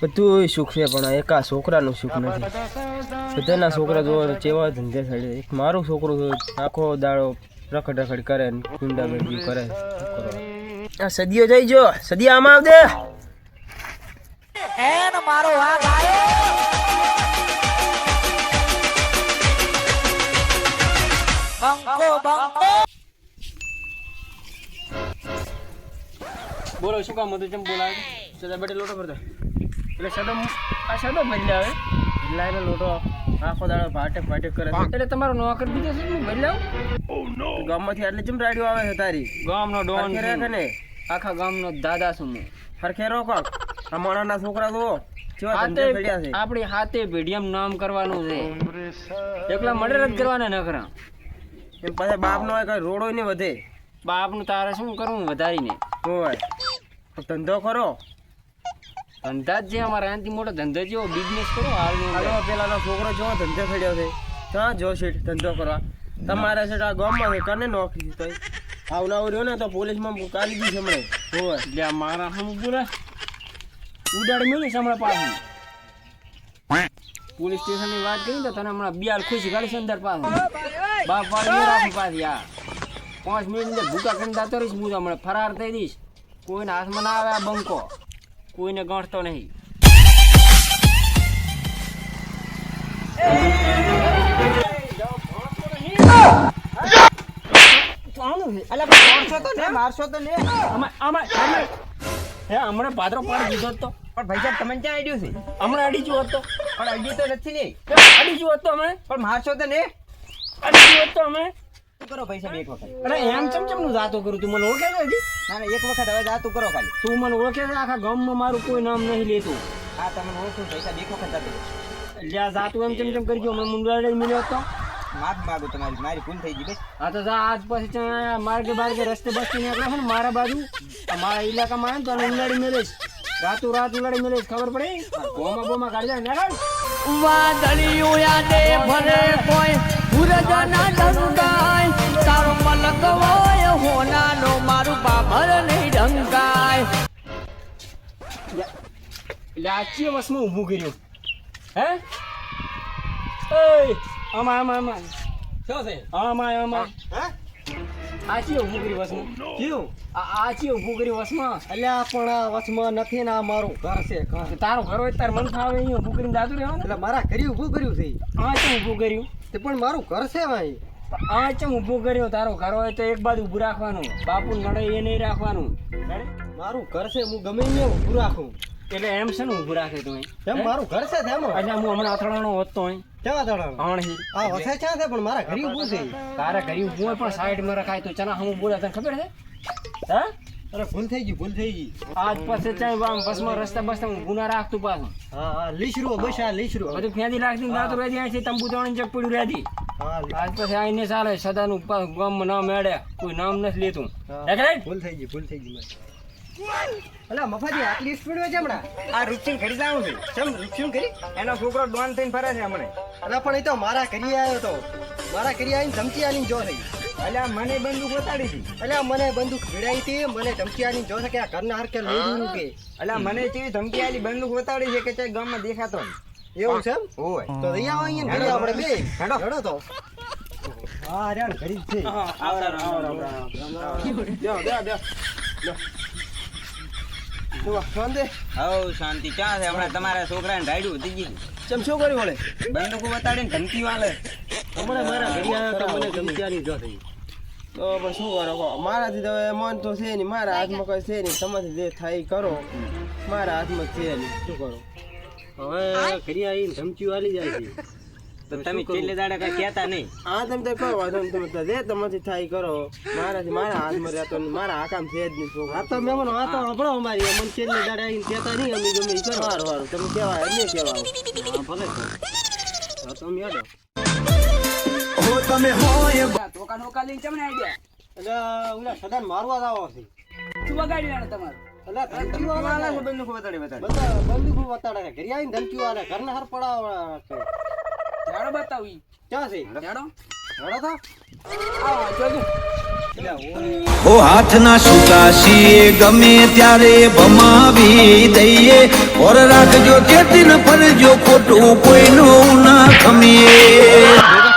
બધું સુખ છે પણ એકા છોકરાનું સુખ નથી. બધાના છોકરા જોવો ચેવા ધંધે થડે એક મારું છોકરું આખો દાડો રખડ રખડ કરે ને ગુંડાગર્દી કરે. આ સદીઓ જઈ જો સદી આમાં આવ દે બોલો શું કામ હતું? ચમ બોલાય સદા બેટે લોટો ભરતો. એટલે સદો આ સદો બદલાવે બદલાવીને લોટો આખો દાડો ભાટે ભાટે કરે એટલે તમારો નોકર બીજો છે ને બદલાવ ગામમાંથી એટલે જેમ રાડિયો આવે છે તારી. ગામનો ડોન કરે છે. ને? આખા ગામનો દાદા છું હું. ફરખે રહો કોક. આ માણાના છોકરા છે. આપણી હાથે ભેડિયમ નામ કરવાનું છે. એકલા મર્ડર જ કરવાના નખરા. એમ પાછા બાપ નો કઈ રોડો ને વધે બાપનું તારે શું કરવું વધારીને? હોય? ધંધો કરો. ધંધા જ છે અમારા એનાથી મોટો ધંધો જેવો બિઝનેસ કરો. હાલો પેલાનો છોકરો જો ધંધો થડ્યો છે. ત્યાં જો શેઠ ધંધો કરવા. તમારે શેઠ આ ગામમાં છે કને નોકરી તો આવનાવું રહ્યો ને તો પોલીસમાં કાઢી દીધી હમણે. હોય એટલે મારા હમ બોલે. ઉડાડ મેળી હમણાં પાછું. પોલીસ સ્ટેશનની વાત કરી તો તને હમણાં બિયાર ખુશી ગાડી છે અંદર પાછું. બાપ વાળી રાખી પાછી આ. પાંચ મિનિટ અંદર ભૂકા કરીને દાતો રહીશ હું હમણાં ફરાર થઈ દઈશ. કોઈને હાથમાં ના આવે આ બંકો. કોઈને ગણતો નહીં. હમણાં પાદરો પાડી દીધો તો પણ ભાઈ સાહેબ તમે ક્યાં આઈડિયો છે? હમણાં અડી જુઓ તો પણ આઈડિયો તો નથી ને. અડી જુઓ તો અમે. પણ મારશો તો ને અડી જુઓ તો અમે. કરો ભાઈ એક વખત. અરે એમ ચમ ચમનું જાતો કરું તું? મને ઓળખે છે હજી? ના ના એક વખત હવે જાતું કરો ખાલી. તું મને ઓળખે છે? આખા ગામમાં મારું કોઈ નામ નહીં લેતું. હા તમે ઓળખું ભાઈ સાહેબ વખત જાતું કરો. જાતું એમ ચમ ચમ કરી ગયો મેં મળ્યો તો માફ માગો તમારી મારી ભૂલ થઈ ગઈ બસ આ તો જા આજ પછી માર્ગે બાર્ગે રસ્તે બસ્તી નીકળે છે ને મારા બાજુ. મારા ઇલાકામાં આવે ને તો ઉલાડી મેલેશ. રાતું રાત ઉલાડી મેળે ખબર પડે? ગોમાં ગોમા કાઢી જાય ને વાદળિયું યાદે ભરે કોઈ ઢંકાય ચીય વસમાં ઊભું કર્યું? હે? ઓય આમાં આમાં આમાં. શું છે? આમાં આમાં. હા? આ ચીય ઊભું કર્યું વસમાં? કયું આ આ ચીય ઊભું કર્યું વસમાં? અલ્યા પણ આ વચમાં નથી ને આ મારું ઘર છે તારો ઘર હોય તાર મન ફાવે અહીંયા ઊભું કરીને દાતું રહેવાનું? એટલે મારા ઘરે ઊભું કર્યું છે. આ ચમ ઊભું કર્યું? તે પણ મારું ઘર છે ભાઈ. આ ચમ ઊભું કર્યું? તારો ઘર હોય તો એક બાજુ ઊભું રાખવાનું. બાપુ નડે એ નહીં રાખવાનું. મારું ઘર છે હું ગમે અહીંયા ઊભું રાખું. એટલે એમ છે ને ઊભું રાખે તું એમ મારું ઘર છે તેમ? એટલે હું હમણાં અથડાણો વધતો હોય ક્યાં અથડાણો? આણહી આ વસે ક્યાં છે? પણ મારા ઘરે ઊભું છે. તારા ઘરે ઊભું હોય પણ સાઈડમાં રખાય તો ચના હું બોલે તને ખબર છે? હા? અરે ભૂલ થઈ ગઈ ભૂલ થઈ ગઈ. આજ પછી ચાઈ આમ બસમાં રસ્તા બસતા હું ગુના રાખતું પાછું. હા હા લીસરું બસ આ લીસરું બધું ફેંદી રાખતી ગાતો રહેતી અહીંથી તંબુ ત્રણ ચક પડ્યું રહેતી આજ પછી આઈને ચાલે સદાનું ગામમાં નામ એડે કોઈ નામ નથી લેતું. ભૂલ થઈ ગઈ ભૂલ થઈ ગઈ અલા મફાજી આટલી સ્પીડમાં જમણા આ રૂપસિંગ ખરી જાઉં છે. ચમ રૂપસિંગ કરી એનો છોકરો ડોન થઈને ફરે છે હમણે. અલા પણ એ તો મારા ઘરી આવ્યો તો. મારા ઘરી આવીને ધમકી આલીને જો થઈ. અલ્યા મને બંદૂક બતાડી હતી. અલ્યા મને બંદૂક ભીડાઈ હતી મને ધમકી આલીને જો છે કે આ ઘરના હાર કે લઈ દીધું કે. અલ્યા મને કેવી ધમકી આલી બંદૂક બતાડી છે કે તે ગામમાં દેખાતો એવું છે એમ? ઓય તો રહી આવો અહીંયા ઘરે આપણે બે. હેડો. તો. હા રેણ ઘરી જ. હવ શાંતિ. ક્યાં છે? હમણાં તમારા છોકરાને રાયડું વધી ગયું. ચમ શું કર્યું વળે? બંદૂકો બતાડીને ધમકી વાલે. હમણાં મારા ઘરે આવ્યો તો મને જો થઈ તો પણ શું કરો? કહો મારાથી તો મન તો છે નહીં મારા હાથમાં કઈ છે નહીં. તમારે જે થાય કરો. મારા હાથમાં છે નહીં. શું કરો? હવે ઘરે આવીને ધમકીઓ આલી જાય છે. તો તમે છેલ્લે દાડા કઈ કહેતા નહીં. હા તમે તો કહો વાંધો નહીં તમે તો જે તમારી થાય કરો. મારાથી મારા હાથમાં રહેતો નહીં મારા હાકામ છે જ નહીં આ તો મેમન આ તો હંભળો અમારી મને છેલ્લે દાડે આવીને કહેતા નહીં અમે ગમે ઈ કરો. સારું સારું તમે કહેવાય એમને કહેવાય. હા ભલે હા તમે યાદો ટોકા નોકા લઈને ચમને આઈડિયા એટલે ઓલા સદાન મારવા આવો છે. શું બગાડી એને તમારે? એટલે ધમકીઓ આલે છે. બંદૂકો બતાડી બતાડી બધા બંદૂકો ઘરે આવીને ધમકીઓ આલે ઘરના હાર પડાવે જાડો બતાવી ક્યાં છે? જાડો હેડો તો. ઓ હાથના સુકાશીએ ગમે ત્યારે ભમાવી દઈએ. ઓર રાખજો પર ફરજો ખોટું કોઈનું ના ખમીએ.